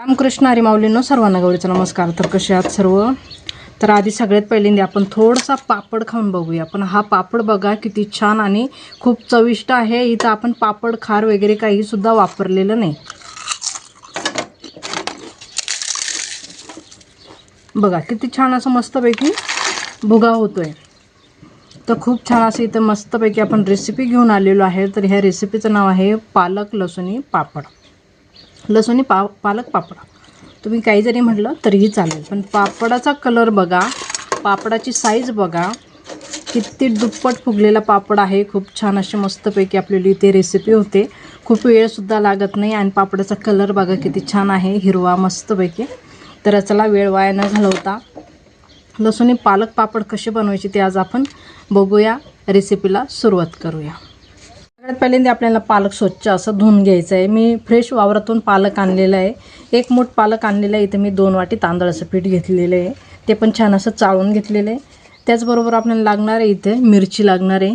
रामकृष्ण हरी माऊलींनो सर्वांना गौरीचा नमस्कार. तर कसे आहात सर्व? तर आधी सगळ्यात पहिल्यांदा आपण थोडासा पापड खाऊन बघूया. पण हा पापड बघा किती छान आणि खूप चविष्ट आहे. इथं आपण पापड खार वगैरे काही सुद्धा वापरलेलं नाही. बघा किती छान असं मस्तपैकी भुगा होतोय. तर खूप छान असं इथं मस्तपैकी आपण रेसिपी घेऊन आलेलो आहे. तर ह्या रेसिपीचं नाव आहे पालक लसुणी पापड. लसुणी पा पालक पापड. तुम्ही काही जरी म्हटलं तरीही चालेल. पण पापडाचा कलर बघा. पापडाची साईज बघा. किती दुप्पट फुगलेला पापड आहे. खूप छान अशी मस्तपैकी आपल्याला इथे रेसिपी होते. खूप वेळसुद्धा लागत नाही आणि पापडाचा कलर बघा किती छान आहे. हिरवा मस्तपैकी. तर चला वेळ वाया न घालवता. लसूणी पालक पापड कसे बनवायचे ते आज आपण बघूया. रेसिपीला सुरुवात करूया. पहिल्यांदा आपल्याला पालक स्वच्छ असं धुवून घ्यायचं आहे मी फ्रेश वावरातून पालक आणलेलं आहे. एक मूठ पालक आणलेलं आहे. इथं मी दोन वाटी तांदळाचं पीठ घेतलेलं आहे. ते पण छान असं चाळून घेतलेलं आहे. त्याचबरोबर आपल्याला लागणार आहे इथे मिरची लागणार आहे.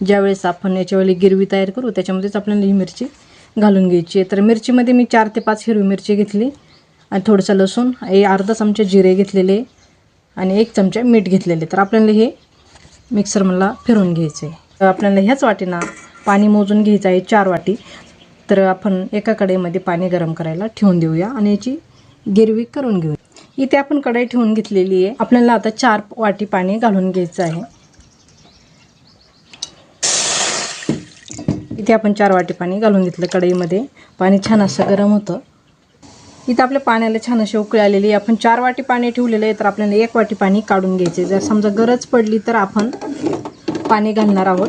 ज्यावेळेस आपण याच्यावेळी गिरवी तयार करू त्याच्यामध्येच आपल्याला ही मिरची घालून घ्यायची आहे. तर मिरचीमध्ये मी चार ते पाच हिरवी मिरची घेतली आणि थोडंसं लसूण हे अर्धा चमचे जिरे घेतलेले आणि एक चमचा मीठ घेतलेले तर आपल्याला हे मिक्सर मला फिरवून घ्यायचं आहे आपल्याला ह्याच वाटीना पाणी मोजून घ्यायचं आहे चार वाटी. तर आपण एका कढईमध्ये पाणी गरम करायला ठेवून देऊया आणि याची गिरवी करून घेऊया. इथे आपण कढई ठेवून घेतलेली आहे. आपल्याला आता चार वाटी पाणी घालून घ्यायचं आहे. इथे आपण चार वाटी पाणी घालून घेतलं कढईमध्ये. पाणी छान असं गरम होतं. इथं आपल्या पाण्याला छान अशी उकळी आलेली आहे. आपण चार वाटी पाणी ठेवलेलं आहे तर आपल्याला एक वाटी पाणी काढून घ्यायचे जर समजा गरज पडली तर आपण पाणी घालणार आहोत.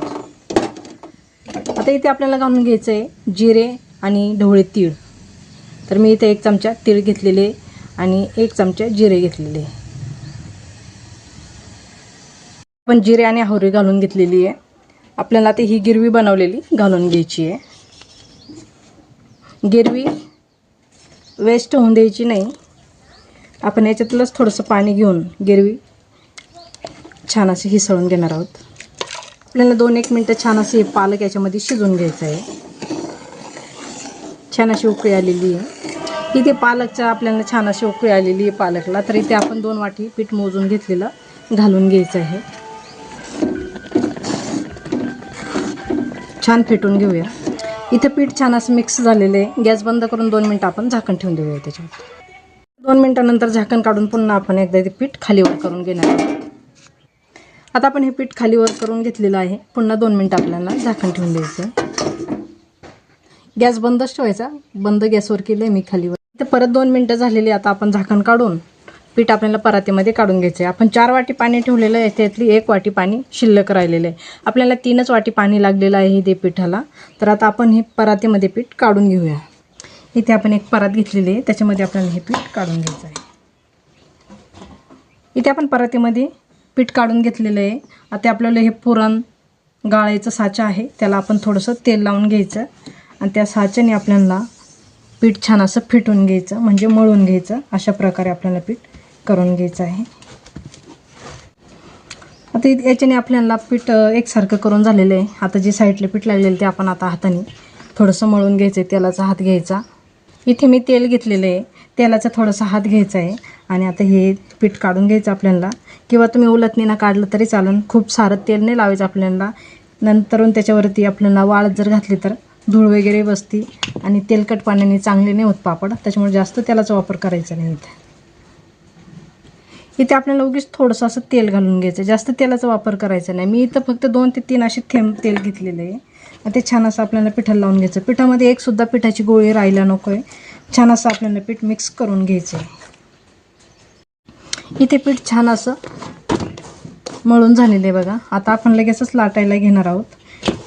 आता इथे आपल्याला घालून घ्यायचं आहे जिरे आणि ढवळे तीळ. तर मी इथे एक चमचा तीळ घेतलेले आणि एक चमचा जिरे घेतलेले. आपण जिरे आणि हावरी घालून घेतलेली आहे. आपल्याला आता ही गिरवी बनवलेली घालून घ्यायची आहे. गिरवी वेस्ट होऊन द्यायची नाही. आपण याच्यातलंच थोडंसं पाणी घेऊन गिरवी छान अशी हिसळून घेणार आहोत. आपल्याला दोन एक मिनटं छान असे पालक याच्यामध्ये शिजून घ्यायचं आहे छान अशी उकळी आलेली आहे. इथे पालकच्या आपल्याला छान अशी उकळी आलेली आहे पालकला. तर इथे आपण दोन वाटी पीठ मोजून घेतलेलं घालून घ्यायचं आहे. छान फेटून घेऊया. इथं पीठ छान असं मिक्स झालेलं आहे. गॅस बंद करून दोन मिनटं आपण झाकण ठेवून देऊया त्याच्यावर दोन मिनटानंतर झाकण काढून पुन्हा आपण एकदा ते पीठ खालीवर करून घेणार आहोत. आता आपण हे पीठ खालीवर करून घेतलेलं आहे. पुन्हा दोन मिनटं आपल्याला झाकण ठेवून द्यायचं गॅस बंदच ठेवायचा. बंद गॅसवर केलं आहे मी खालीवर ते परत दोन मिनटं झालेली आता आपण झाकण काढून पीठ आपल्याला परातीमध्ये काढून घ्यायचं आहे. आपण चार वाटी पाणी ठेवलेलं आहे. त्यातली एक वाटी पाणी शिल्लक राहिलेलं आहे. आपल्याला तीनच वाटी पाणी लागलेलं आहे ते पिठाला. तर आता आपण हे परातीमध्ये पीठ काढून घेऊया. इथे आपण एक परात घेतलेली आहे. त्याच्यामध्ये आपल्याला हे पीठ काढून घ्यायचं आहे. इथे आपण परातीमध्ये पीठ काढून घेतलेलं आहे. आता आपल्याला हे पुरण गाळायचं साचा आहे. त्याला आपण थोडंसं तेल लावून घ्यायचं. आणि त्या साच्याने आपल्याला पीठ छान असं फिटून घ्यायचं. म्हणजे मळून घ्यायचं. अशा प्रकारे आपल्याला पीठ करून घ्यायचं आहे. आता याच्याने आपल्याला पीठ एकसारखं करून झालेलं आहे. आता जे साईडला पीठ लागलेलं ते आपण आता हाताने थोडंसं मळून घ्यायचं आहे. तेलाचा हात घ्यायचा. इथे मी तेल घेतलेलं आहे. तेलाचा थोडासा हात घ्यायचा आहे. आणि आता हे पीठ काढून घ्यायचं आपल्याला. किंवा तुम्ही उलटणीनं काढलं तरी चालेल. खूप सारं तेल नाही लावायचं आपल्याला. नंतरून त्याच्यावरती आपल्याला वाळत जर घातली तर धूळ वगैरे बसती आणि तेलकट पाण्याने चांगले नाही होत पापड. त्याच्यामुळे जास्त तेलाचा वापर करायचा नाही इथे. इथे आपल्याला उगीच थोडंसं असं तेल घालून घ्यायचं. जास्त तेलाचा वापर करायचा नाही. मी इथं फक्त दोन ते तीन असे थेंब तेल घेतलेले आहे. आणि ते छान असं आपल्याला पिठाला लावून घ्यायचं. पिठामध्ये एकसुद्धा पिठाची गोळी राहायला नको आहे छान असं आपल्याला पीठ मिक्स करून घ्यायचं आहे इथे पीठ छान असं मळून झालेलं आहे बघा. आता आपण लगेचच लाटायला घेणार आहोत.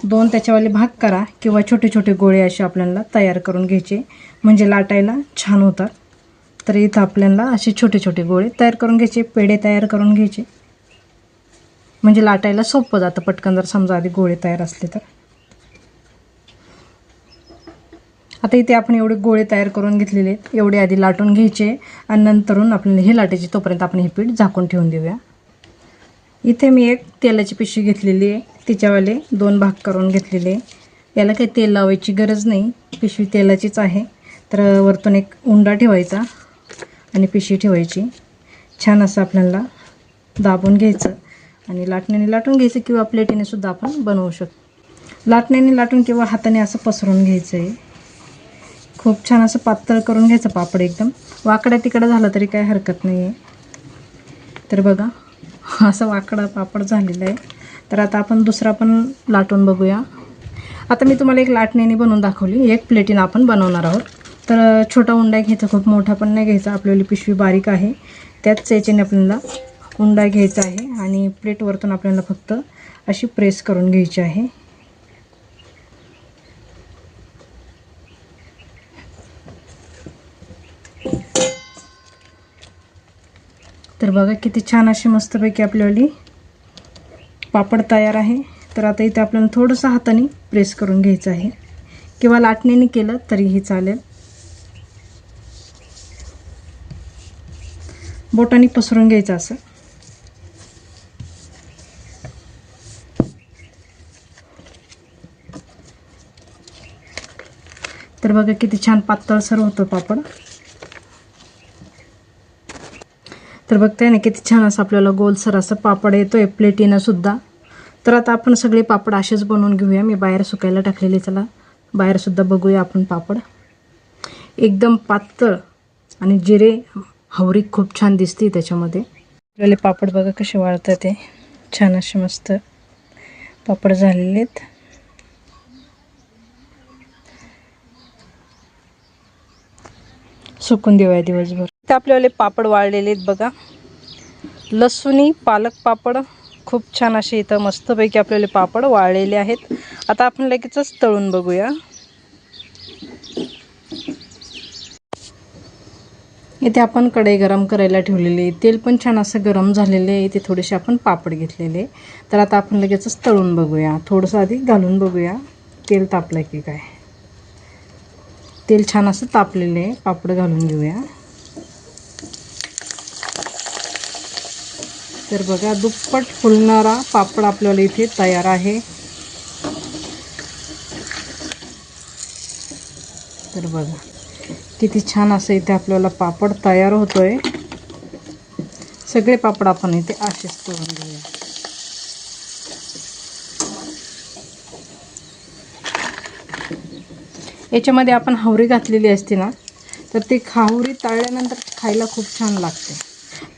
दोन त्याच्यावाले भाग करा किंवा छोटे छोटे गोळे असे आपल्याला तयार करून घ्यायचे. म्हणजे लाटायला छान होतात. तर इथं आपल्याला असे छोटे छोटे गोळे तयार करून घ्यायचे पेढे तयार करून घ्यायचे. म्हणजे लाटायला सोपं जातं पटकन जर समजा आधी गोळे तयार असले तर. आता इथे आपण एवढे गोळे तयार करून घेतलेले आहेत. एवढे आधी लाटून घ्यायचे आणि नंतरून आपल्याला हे लाटायचे. तोपर्यंत आपण हे पीठ झाकून ठेवून देऊया. इथे मी एक तेलाची पिशवी घेतलेली आहे. तिच्यावाले दोन भाग करून घेतलेले याला काही तेल लावायची गरज नाही. पिशवी तेलाचीच आहे. तर वरतून एक उंडा ठेवायचा आणि पिशी ठेवायची. छान असं आपल्याला दाबून घ्यायचं आणि लाटण्याने लाटून घ्यायचं किंवा प्लेटीने सुद्धा आपण बनवू शकतो. लाटण्याने लाटून किंवा हाताने असं पसरून घ्यायचं आहे खूप छान असं पातळ करून घ्यायचं पापड एकदम. वाकडा तिकडं झालं तरी काही हरकत नाही आहे तर बघा असं वाकडा पापड झालेला आहे. तर आता आपण दुसरा पण लाटून बघूया. आता मी तुम्हाला एक लाटणीने बनवून दाखवली. एक प्लेटीनं आपण बनवणार आहोत. तर छोटा उंडा घ्यायचा खूप मोठा पण नाही घ्यायचा. आपल्याला पिशवी बारीक आहे. त्याच याच्याने आपल्याला उंडा घ्यायचा आहे आणि प्लेटवरतून आपल्याला फक्त अशी प्रेस करून घ्यायची आहे. तर बघा किती छान अशी मस्तपैकी आपल्यावाली पापड तयार आहे. तर आता इथे आपल्याला थोडंसं हाताने प्रेस करून घ्यायचं आहे. किंवा लाटणीने केलं तरीही चालेल. बोटाने पसरून घ्यायचं असं. तर बघा किती छान पातळसर होतं पापड. तर बघताय ना किती छान असं आपल्याला गोलसर असं पापड येतोय प्लेटीनं सुद्धा. तर आता आपण सगळे पापड असेच बनवून घेऊया. मी बाहेर सुकायला टाकलेले चला. बाहेरसुद्धा बघूया आपण पापड. एकदम पातळ आणि जिरे हवरी खूप छान दिसते त्याच्यामध्ये. आपल्याला पापड बघा कसे वाळतात ते. छान असे मस्त पापड झालेले आहेत. सुकून देऊया दिवसभर. ते आपल्यावाले पापड वाळलेले आहेत बघा. लसूणी पालक पापड खूप छान असे इथं मस्तपैकी आपल्याला पापड वाळलेले आहेत. आता आपण लगेचच तळून बघूया. इथे आपण कढई गरम करायला ठेवलेली आहे. तेल पण छान असं गरम झालेले आहे. इथे थोडेसे आपण पापड घेतलेले तर आता आपण लगेचच तळून बघूया. थोडंसं आधी घालून बघूया. तेल तापलं की काय? तेल छान असं तापलेलं आहे. पापड घालून घेऊया. तर बघा दुप्पट फुलणारा पापड आपल्याला इथे तयार आहे. तर बघा किती छान असं इथे आपल्याला पापड तयार होतोय. सगळे पापड आपण इथे असेच करून घेऊया. याच्यामध्ये आपण हावरी घातलेली असते ना तर ती हावरी तळल्यानंतर खायला खूप छान लागते.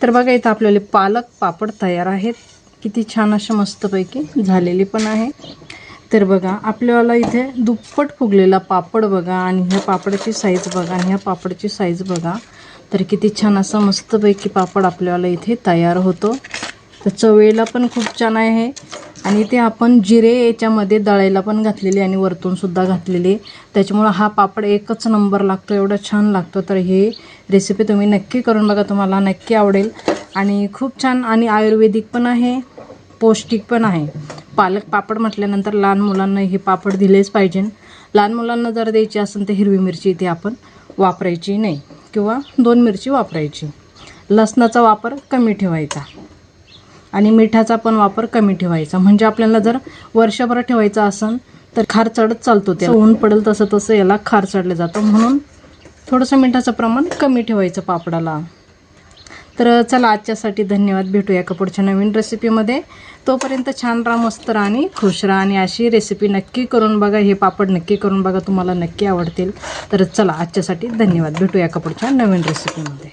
तर बघा इथं आपल्याला पालक पापड तयार आहेत. किती छान अशा मस्तपैकी झालेली पण आहे. तर बघा आपल्याला इथे दुप्पट फुगलेला पापड बघा आणि ह्या पापडाची साईज बघा आणि ह्या पापडाची साईज बघा. तर किती छान असा मस्तपैकी पापड आपल्याला इथे तयार होतो. तर चवेला पण खूप छान आहे. आणि ते आपण जिरे याच्यामध्ये दळायला पण घातलेले आणि वरतून सुद्धा घातलेले. त्याच्यामुळं हा पापड एकच नंबर लागतो एवढा छान लागतो. तर हे रेसिपी तुम्ही नक्की करून बघा तुम्हाला नक्की आवडेल. आणि खूप छान आणि आयुर्वेदिक पण आहे पौष्टिक पण आहे. पालक पापड म्हटल्यानंतर लहान मुलांना हे पापड दिलेच पाहिजे. लहान मुलांना जर द्यायची असेल तर हिरवी मिरची इथे आपण वापरायची नाही किंवा दोन मिरची वापरायची. लसणाचा वापर कमी ठेवायचा. आणि मिठाचा पण वापर कमी ठेवायचा. म्हणजे आपल्याला जर वर्षभर ठेवायचा असेल तर खार चढत चालतो त्या ऊन पडेल तसं तसं याला खार चढलं जातं. म्हणून थोडंसं मिठाचं प्रमाण कमी ठेवायचं पापडाला. तर चला आजच्यासाठी धन्यवाद. भेटूया कपडच्या नवीन रेसिपीमध्ये तोपर्यंत छान राहा मस्त राहा आणि खुश राहा. आणि अशी रेसिपी नक्की करून बघा. हे पापड नक्की करून बघा. तुम्हाला नक्की आवडतील. तर चला आजच्यासाठी धन्यवाद. भेटूया कपडच्या नवीन रेसिपीमध्ये